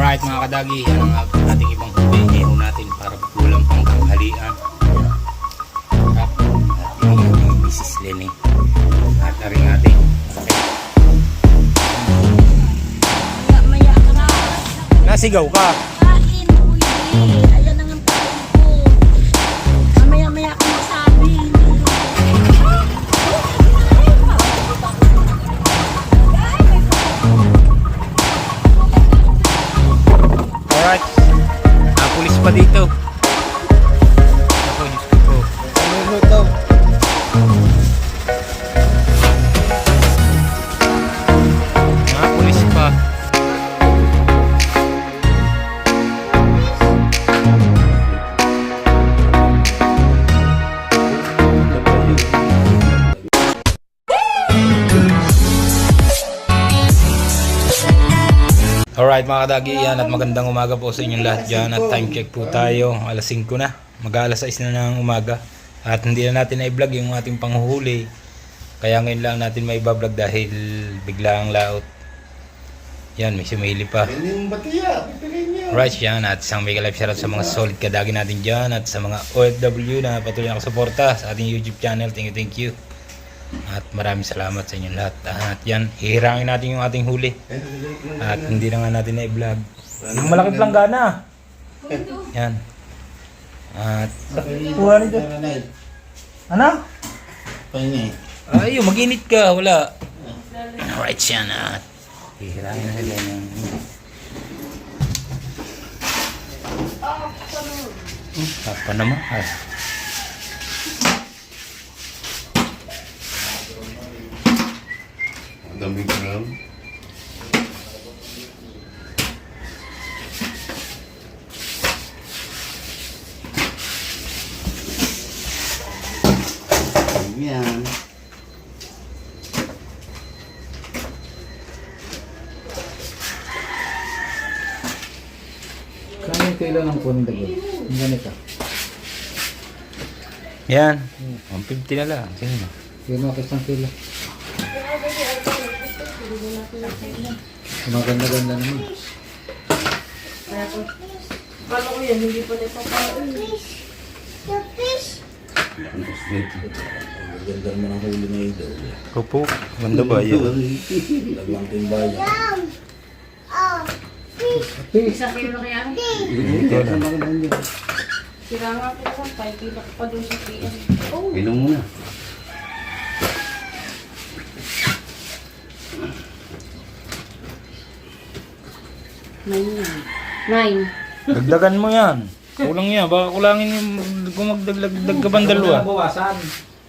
Alright mga kadagi, yan ang ating ibang huli. Ihaw natin para kulang pang tanghalian. At yung ating Mrs. Lenny. At na rin ating sakit. Maya ka na. Nasigaw ka. Alright mga kadagi, yan at magandang umaga po sa inyong lahat dyan. At time check po tayo, alas 5 na, mag alas 6 na ng umaga. At hindi na natin na-vlog yung ating panghuhuli. Kaya ngayon lang natin may vlog dahil bigla ang laot. Yan, may sumili pa. Right yan. At isang mega live shoutout sa mga solid kadagi natin dyan. At sa mga OFW na patuloy na nakasuporta sa ating YouTube channel. Thank you, thank you. At maraming salamat sa inyong lahat. At yan, hihirangin natin yung ating huli. At hindi na nga natin na-vlog. Yung malaki planggana. Yan. At, kuha nito. Ano? Pahingi. Ay, mag-init ka. Wala. Alright yan. At hihirangin na sila yung... Hmm, Apa naman? Ay. Ang daming gram. Yan. Kano yung kilo ng punong dago? Yung ganito. Yan. 150 na lang. Na. Yung mga isang kilo. Maganda-ganda naman. Kala ko yan, hindi pa nito kain. Maganda naman ang huli na ito. Opo. Ganda ba yun? Laglang timbay. Isang kilo na kaya. Ito lang. Sira nga po sa 5 kilo pa doon sa PM. Oh, Inom muna. Nine yan. Nine. Dagdagan mo yan. Kulang yan. Baka kulangin yung kung magdagdag ka bang dalawa. Bawasan.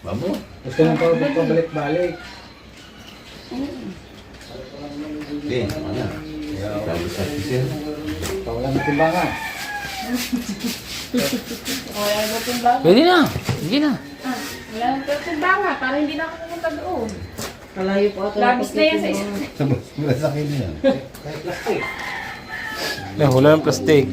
Babo. Gusto mo pa pabalik-balik. Hindi, ano? Sabi sa sisir. Pawalan ng timbangan. Pwede na. Sige na. Ah, wala nang timbang para hindi na ako pumunta doon. Kalayo po ito. Labis na yan sa isa. Wala sa akin na yan. Kahit plastic. Eh, wala ng plastic.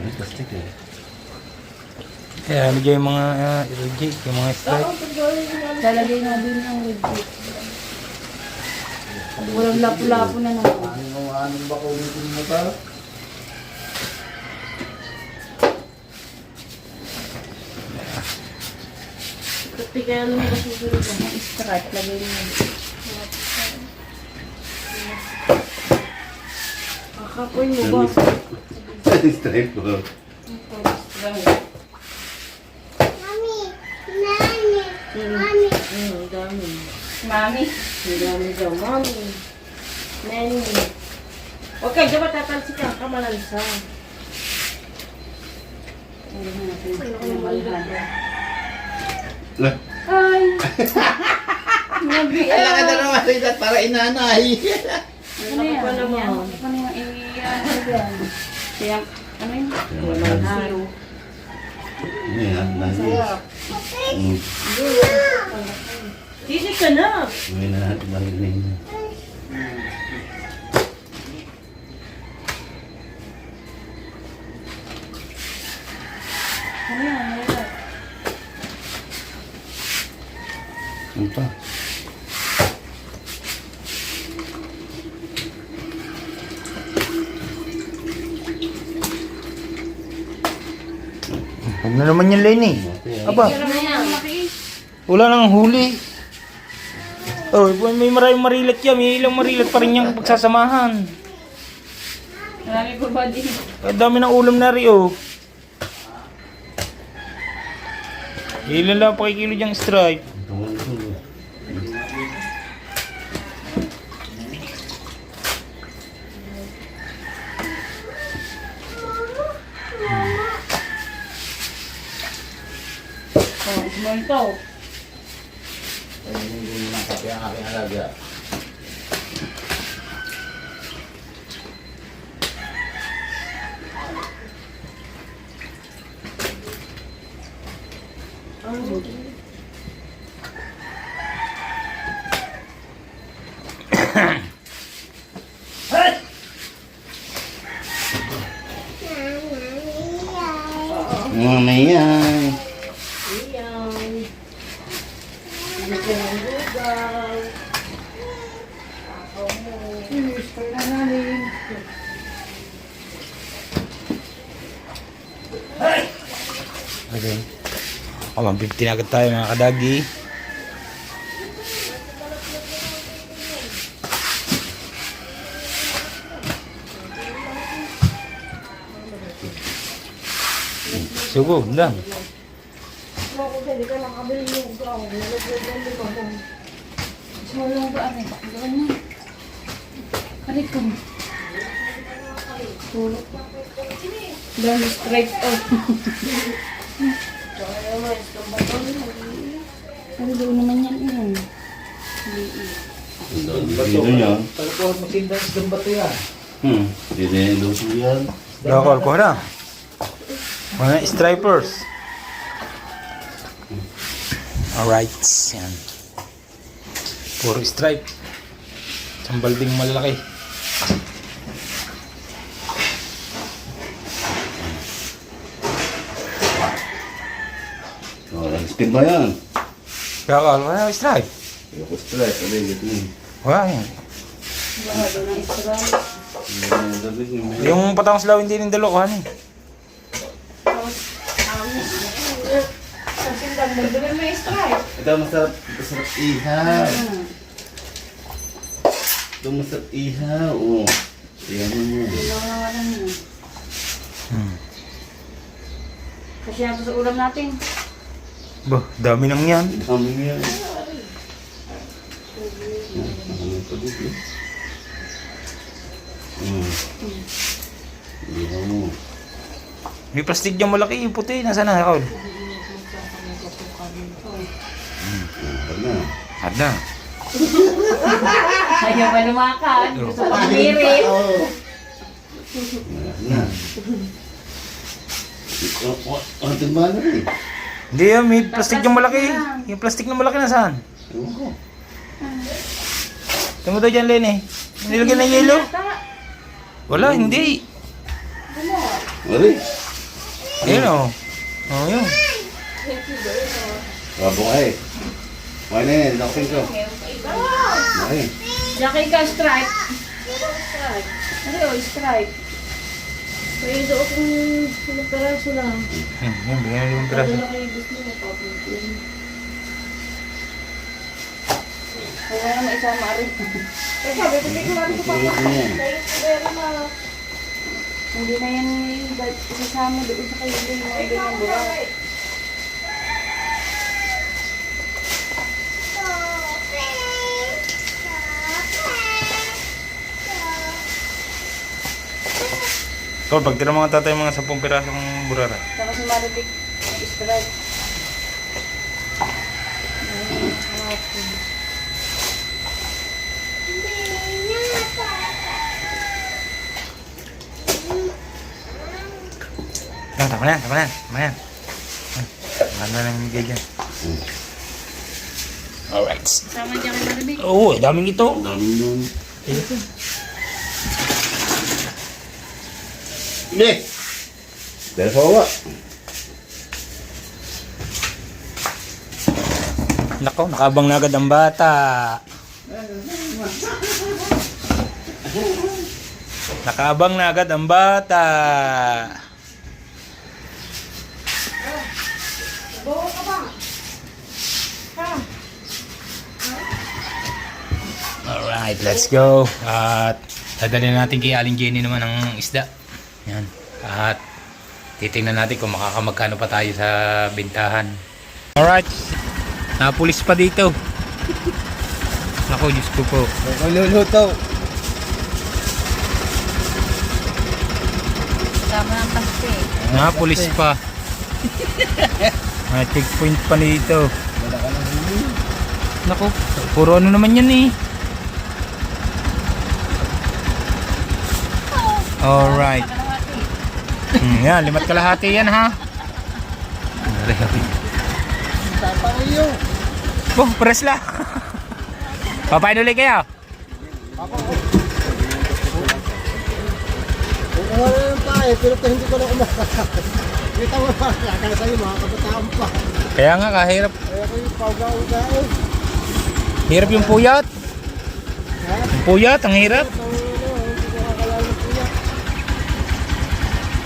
Ano plastic eh? Eh, ano dyan yung mga uh, reject, yung mga strike. Lalagay na din ng legit. Walang lapu-lapu na naman. Ano ba ulitin mo pa? Kasi kaya mo kasi susunod ng strike. Lagay mo. Kakapoy mo ba? Stripe ko. Mami. Mm, dami. Mami. Ang dami daw. Mami. Nani. Okay, diba tatalsik ang kamalansa. Lah. Ay! Nabi Kailangan na naman sa para inanay. Ano yan? Ano yan? Ano yan? Kaya, ano yun? Halo. Ano yan? Nani. Sarap. Mm. Sisi ka na! Hindi na natin. Ano yan? Ano yan? Ano pa? Huwag na naman yung Lenny. Aba. Wala nang huli. Oh, may maraming marilat yan. May ilang marilat pa rin yung pagsasamahan. Marami pa ba din? Ang dami ng ulam na rin, oh. Ilan lang pakikilo diyang stripe. Oh, small to. Kape ang aking alaga. Mamaya. Okay. Oh, 150 na agad tayo mga kadagi. Sugo, lang. Small lang ba? Ano ba? Doon na. Aray ko. Tulog. Dami straight out. Ano doon naman yan yun? Dito niya. Pagkuhan mo sindan sa bato yan. Hmm. Dito yung luso yan. Dakol ko na. Mga stripers. Alright. Yan. Puro stripe. Isang balding malaki. Nag-spin ba yan? Dakol, wala stripe. Ayoko stress. Ano yung gito niya? Wala yan. Baka doon ang straight. Yung patang slaw hindi rin dalo, ano eh. Mo. Ito masarap, masarap ihaw. Ito masarap ihaw. Oh. Tingnan mo. Na wala niya. Hmm. Kasi yan sa ulam natin. Bah, dami nang yan. Dami. Ano pa dito? Hmm. Ihaw mo. May plastic dyan malaki, yung puti. Nasaan na, Raul? Ano na? Ada. Ayaw pa lumakan. Gusto pang hirit. Ano na? Oh, oh, oh, timba na rin. Hindi yan, may plastic dyan malaki. Yung plastic na malaki nasaan? Ewan ko. Tama daw dyan, Lenny. Nilagyan ng yelo. Wala, hindi. Mali. Ayun o. Oh, yun. Rabo ka eh. Okay na yan, laksin ko. Okay. Jackie ka stripe. Ano yun, stripe? May doon kung ilang peraso lang. Hmm, yun, bigyan na limang piraso. Ano kayo gusto mo? Papuntin. Kaya naman isama rin. Eh, sabi ko, hindi ko natin Tulog na yan. Hindi na yan isasama doon sa kayo. Hindi na yan burak. Tol, pag tira mga tatay mga 10 pirasong burara. Saka si Maritic, stripe. Yan, tama na yan, tama na yan. Tama na yan. Ano na lang bigay dyan. Alright. Sama dyan kay Maritic. Oo, oh, daming ito. Ang dami nun. Ito. Hindi. Dahil sa. Nako, nakabang na agad ang bata. Nakabang na agad ang bata. Bawa ka ba? Ha? Alright, let's go. At dadalhin natin kay Aling Jenny naman ang isda. Yan. At titingnan natin kung makakamagkano pa tayo sa bintahan. Alright. Napulis pa dito. Ako, Diyos ko po. Ako luluto. Tama ng paste. Napulis pa. May checkpoint pa dito. Wala ka ng huli. Nako, puro ano naman yan eh. Alright. Hmm, yan, limat kalahati yan ha. Tapang iyo. Oh, press la. Papain ulit kayo. Kung wala ng pae, pero hindi ko na kumakain. Kita mo pa, kaya sa'yo mga kabataan pa. Kaya nga, kahirap. Kaya ko yung pauga-uga eh. Hirap yung puyat. Ha? Yung puyat, ang hirap. Ang ano, hindi ko kakalala ng kuya.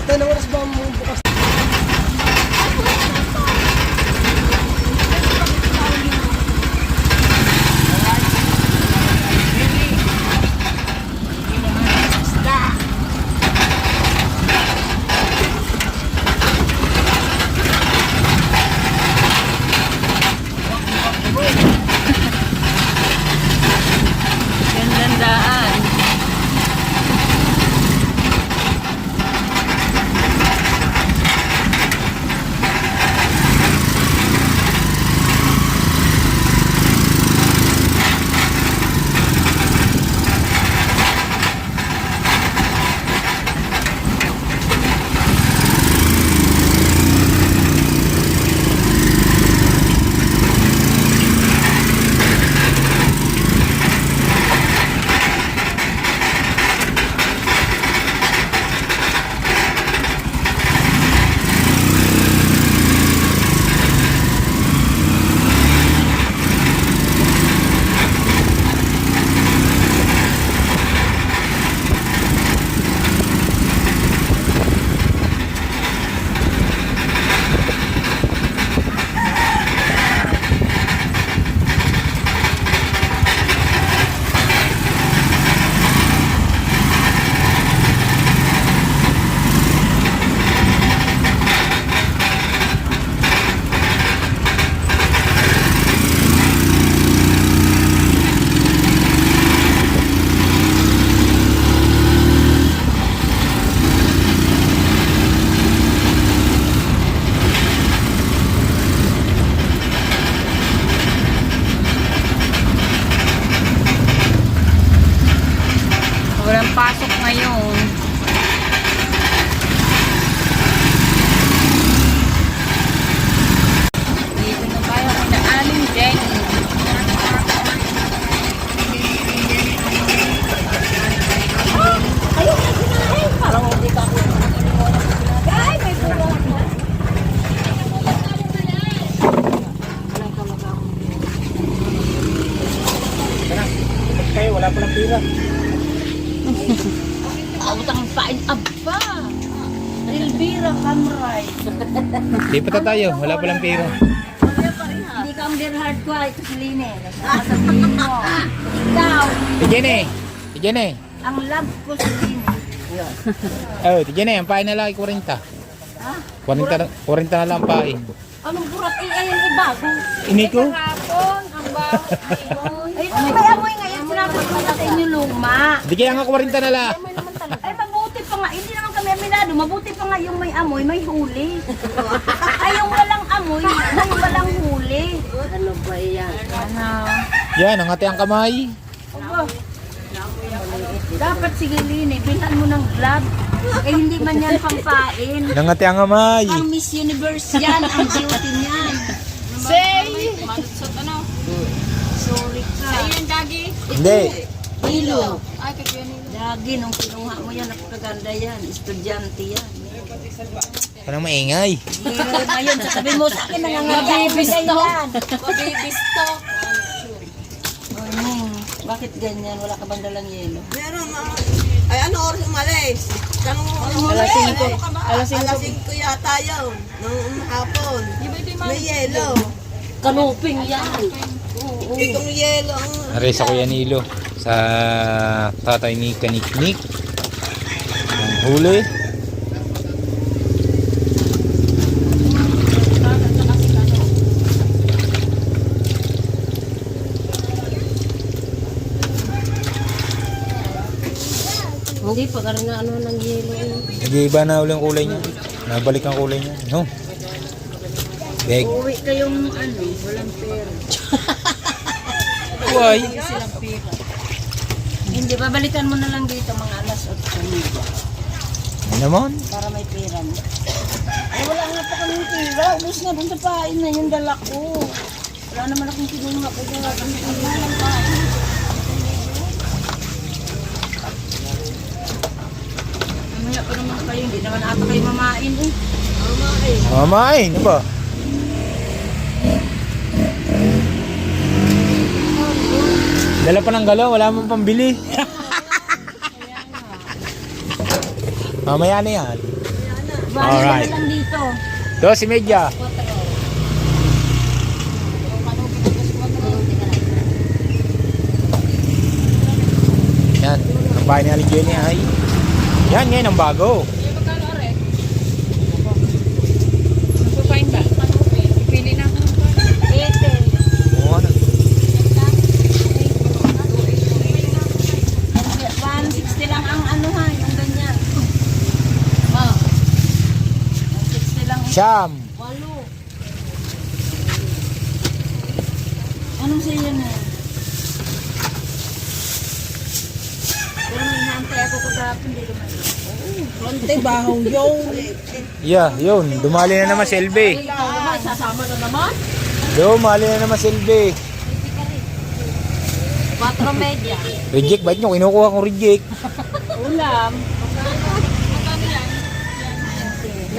Tayo na oras ba mo bukas? Lipat na tayo, wala palang pera. Hindi ka ang heart ko ay Line. Sasabihin mo. Ikaw, Si. Si Jenny. ang love ko si Line. Oh, si Jenny, ang pain na lang ay 40. Ha? 40 na, 40 na lang ang pain. Anong burat eh, ayun ibago. Iniko? Hapon, ang baho. Ay, may amoy ngayon. Sinabi ko na sa inyo luma. Di kaya nga 40 na lang. Ay, mabuti pa nga. Hindi naman kami aminado. Mabuti pa nga yung may amoy, may huli. Ay, yung walang amoy, may walang huli. Ano ba yan? Ano? Yan, ang ate ang kamay. Dapat sige Line, bilhan mo ng glove. Eh, hindi man yan pampain. Ang ate ang kamay. Ang Miss Universe yan, ang duty niyan. Say! Sorry ka. Hindi. Hilo. Lagi nung kinuha mo yan, napakaganda yan. Estudyante yan. Parang maingay. Hilo ngayon, sasabihin mo sa akin nangangagay yan. Mabibisto. Morning. Bakit ganyan? Wala ka bang dalang yelo? Meron mga... Ay, ano oras umalis? Kanong ano Alas umalis? 5. Ano? Alas 5. Alas 5 yata yun. Nung hapon. May yelo. Kanuping yan. Itong yelo ang... Aray sa Kuya Nilo. Sa tatay ni Kaniknik. Ang huli. Hindi, pag ano na ano ng yelo. Nag-iiba na ulit ang kulay niya. Nabalik ang kulay niya. No? Beg. Uwi kayong ano, walang pera. Why? silang pera. Hindi, babalikan mo na lang dito mga alas 8 Ano naman? para may pera mo. Ay, wala nga pa kaming pera. Ubus na dun sa pain na yung dala ko. Wala naman akong kinuha ko. Wala kami kinuha ng pain. Mamaya pa naman kayo. Hindi naman ata kayo mamain eh. Mamain. Mamain, ano ba? Dala pa ng galaw, wala mong pambili. Mamaya na yan. Alright. Dos media. Yan, ang bahay ni Aling Jenny ay yan ngayon ang bago. Ete. Oo, ano. 160 lang ang ano ha, yung ganyan. Oh. 160 lang. Siyam. Walo. Anong sa iyo na? Pero may hantay ako kagapon, hindi naman. Konti bahaw yung. Yeah, yun. Dumali na naman si LB. Sasama na naman. Dumali na naman si LB. 4 media. Reject, ba't nyo kinukuha kong reject? Ulam.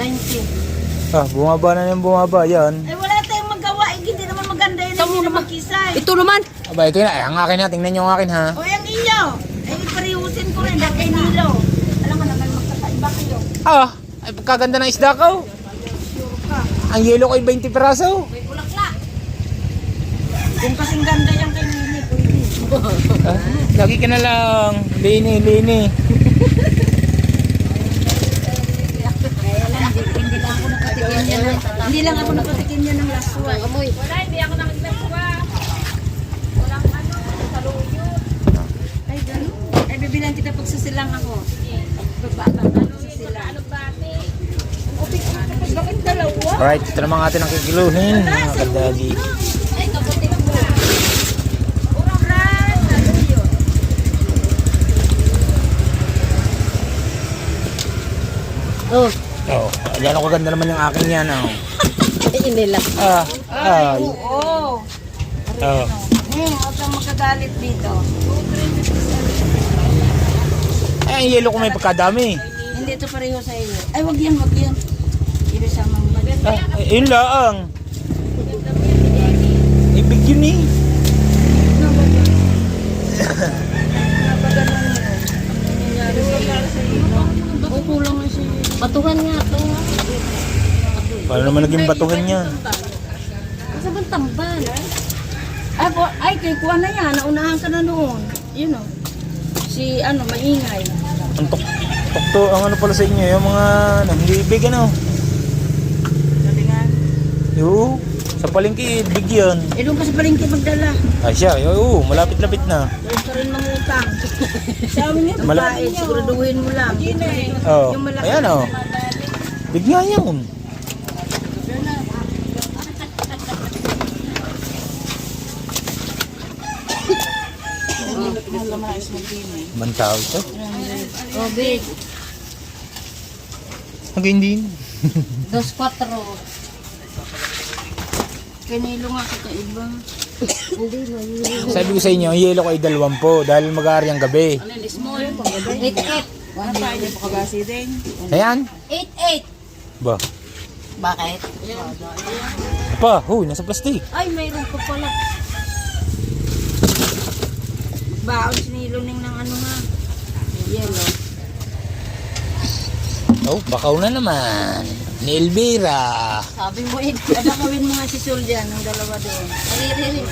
90. Ah, bumaba na yung bumaba. Yan. Eh wala tayong magawa, eh, hindi naman maganda yun. Hindi naman kisay. Ito naman. Aba, ito na. Ay, ang akin na. Tingnan nyo ang akin ha. O yung inyo, eh iparihusin ko rin, dahil kay Nilo. Alam ka naman magkakaiba kayo. Ah, ay pagkaganda ng isda ko. Ang yelo ko ay 20 peraso. May bulakla. Kung kasing ganda yung kay Nini, pwede. Ah, lagi ka na lang. Lini, lini. Kaya lang, hindi, hindi lang ako nakatikim yan. ng- Hindi lang ako nakatikim yan ng laswa. Amoy. Wala, hindi ako nakatikim Walang ano, saluyo. Ay, gano'n. Ay, bibilang kita pag susilang ako. Pagbata ka, susilang. Ano ba, Bakit dalawa? Alright, ito naman atin ang kikiluhin. Mga kadagi. Ay, kapatid mo. Oh, Oh, yan ako ganda naman yung akin yan. Oh. Hindi lang. Ah, ay. Oo. Oh. Hmm, huwag kang magkagalit dito. Ay, ang yelo ko may pagkadami. Hindi ito pareho sa inyo. Ay, wag yan, wag yan. Mga maganda. Ah, ay, yun laang. Ibig yun eh. Batuhan nga ito. Paano naman naging batuhan yan? Kasi bang tambal? Ay, po, ay, kay kuha na yan. Naunahan ka na noon. Yun o. Si, ano, maingay. Ang tok tokto ang ano pala sa inyo, yung mga ano, hindi ibig ano. Sabi nga. Oo, sa palengke, big yun. Eh, doon ka sa palengke magdala. Ay siya, oo, malapit-lapit na. Doon ka rin mangutang. Sabi niya, Mala- babae, siguraduhin mo lang. Oh, Yung malaki. ayan oh. Big nga yun. Bantaw ito. Oh, big. Hanggang din. Dos cuatro. Kanilo nga kita iba. Hindi, mayroon. Sabi ko sa inyo, ang yelo ko ay dalawampo dahil mag-aari ang gabi. Alin, small. Eight, eight. Wala pa, hindi pa kabasi din. Ayan. Eight, eight. Ba? Bakit? Pa, huy, nasa plastic. Ay, mayroon pa pala. Baon siniluning ng ano nga. Yellow. Oh, bakaw na naman. Ni Elvira. Sabi mo, eh, abakawin mo nga si Sol dyan, ng dalawa doon. Ay.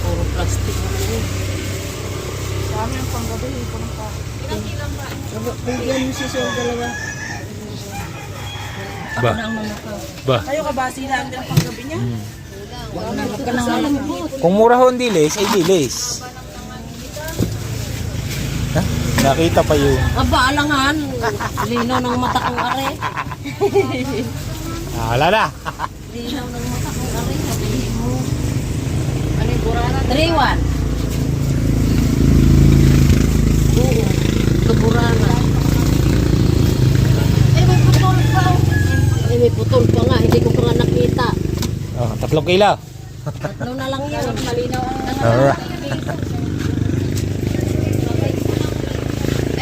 Puro plastic. Sa amin ang panggabi, ito ng pa. Bigyan mo si Sir dalawa. Ba? Ako na ang manakaw. Ba? Kayo kabasi din ang panggabi niya. Malambot. Kung mura ho ang dilis, ay dilis. Ha? Nakita pa yun. Aba, alangan. Linaw ng mata kong are. Ah, wala na. Linaw ng mata kong are. Sabihin mo. Ano yung burana? 3-1. Oo. Kaburana. Eh, may putol pa. Eh, may putol pa nga. Hindi ko pa nga nakita. Oh, tatlong kilo. Tatlo na lang yun. Malinaw ang Alright.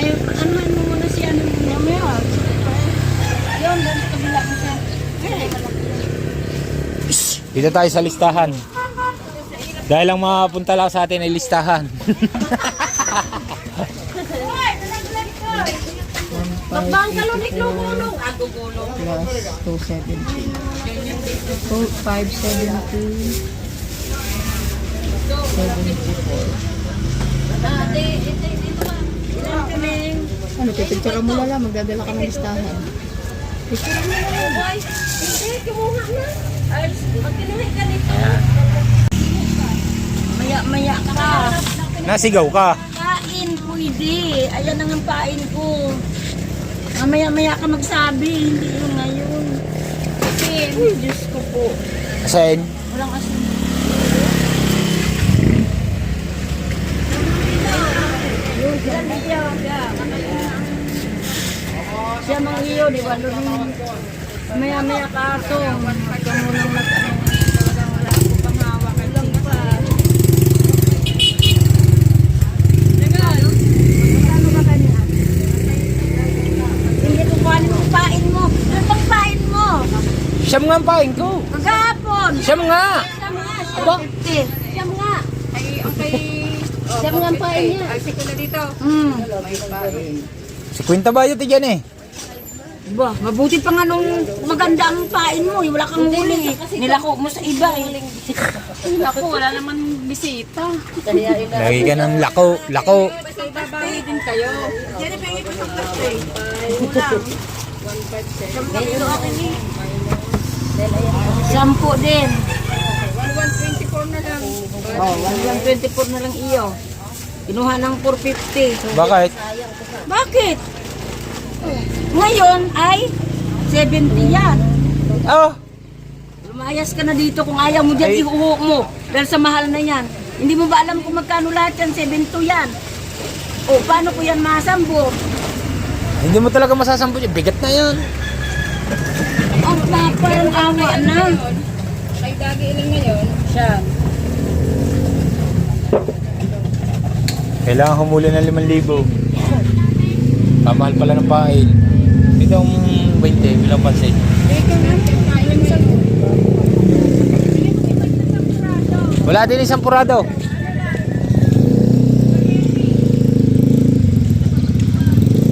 Eh, ano mo muna si ano mo mamaya? Yun, doon sa kabila mo siya. Eh, Dito tayo sa listahan. Dahil lang mapunta lang sa atin ay listahan. Bakbang lumulong. Ako gulong. plus 270. So, 570. 74. Ate, ito, ito ba? Ilan kami? Ano, pipicture mo na lang, magdadala ka ng listahan. Picture mo boy. Hindi, kumuha na. Kinuha ka nito. Maya-maya ka. Nasigaw ka. Kain, pwede. Ayan ang ang pain ko. Mamaya-maya ka magsabi, hindi yung ngayon. Kasi, Uy, Diyos ko po. Asain? Walang asin. Siya mang iyo, di ba? Maya-maya ka ito. Huwag ka munang nag talagang wala ko pang hawak. Lang pa. Teka, ano ba kanya? Hindi ko kuhanin mo pain mo. Ano bang pain mo? Siyam nga ang pain ko. Kagapon. Siyam nga. Siyam nga. Aba? Siyam nga. Ay, ang kay... Siyam nga ang pain niya. Ay, siko na dito. Hmm. Si Quinta Bayot yan eh. Ba, mabuti pa nga nung maganda ang pain mo. eh. Wala kang huli. eh. Nilako mo sa iba eh. Ako, wala naman bisita. Lagi ka ng lako, lako. Sa ibabay din kayo. Yan ang pingin ko sa birthday. Sampo din. 124 na lang. Oh, 124 na lang iyo. Kinuha ng 450. Bakit? Bakit? Ngayon ay 70 yan. Oh, Lumayas ka na dito kung ayaw mo dyan, Ay. ihuho mo. Dahil sa mahal na yan. Hindi mo ba alam kung magkano lahat yan? 72 yan. O, paano ko yan masambo? hindi mo talaga masasampo yun. Bigat na yan. Ang papa ng awa na. Kay Dagi ilan ngayon? Siya. Kailangan humuli ng 5,000. Pamahal pala ng pain. Ito ang 20, bilang pansin. Wala din isang purado.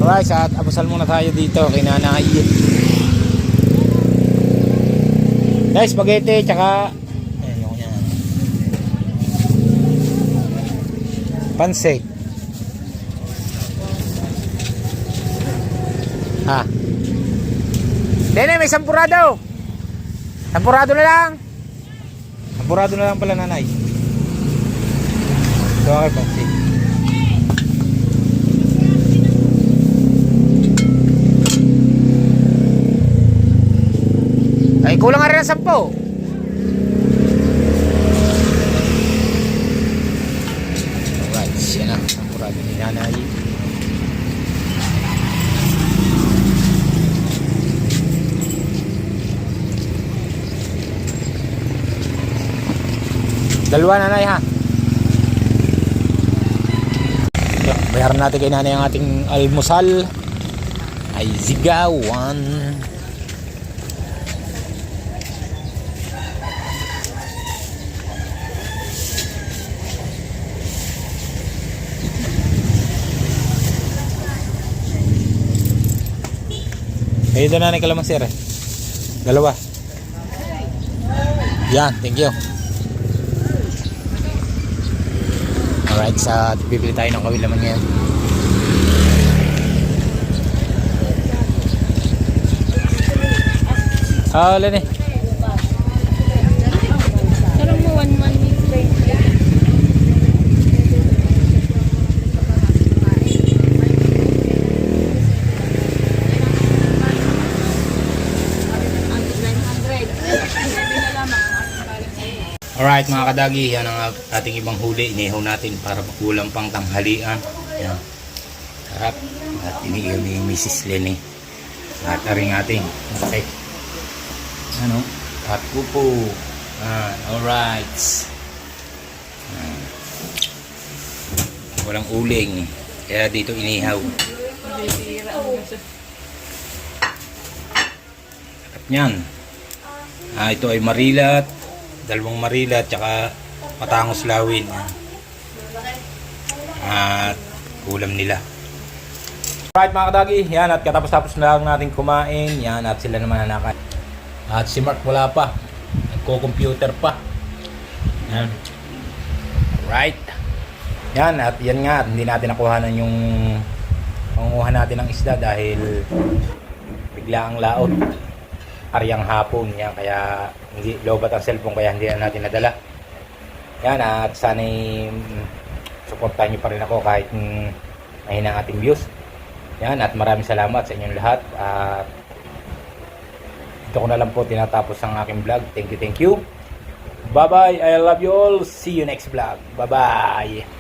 Alright, sa abusal muna tayo dito kay Nanay. Guys, spaghetti, tsaka... Ayan, yung yan. Pansik. Ha? Nene, may sampurado. Sampurado na lang. Sampurado na lang pala nanay. Ito kay pansik. Kulang nga rin ang sampo. Alright, yan ang sampurado ni nanay. Dalawa nanay ha. Bayaran natin kay nanay ang ating almusal. Ay zigawan. Kayo doon nanay kalamansi eh. Dalawa. Yan, thank you. Alright, sa bibili tayo ng kawilaman ngayon. Ah, wala na eh. Sarang mo, one month Alright mga kadagi, yan ang ating ibang huli. Inihaw natin para makulang pang tanghalian. Yan. Sarap. At inihaw ni Mrs. Lenny. At aring ating okay. Ano? At pupo. Ah, alright. Ah. Walang uling. Kaya dito inihaw. Sarap niyan. Ah, ito ay marilat dalawang marila at saka patangos lawin at ulam nila Alright mga kadagi, yan at katapos-tapos na lang natin kumain, yan at sila naman nanakain. At si Mark wala pa, nagko-computer pa. Yan. Alright. Yan at yan nga, hindi natin nakuhanan yung panguha natin ng isda dahil bigla ang laot. Aryang hapon, yan kaya hindi lobat ang cellphone kaya hindi na natin nadala. Yan at sana suportahan niyo pa rin ako kahit mm, mahina ang ating views. Yan at maraming salamat sa inyong lahat. At ito ko na lang po tinatapos ang aking vlog. Thank you, thank you. Bye bye. I love you all. See you next vlog. Bye bye.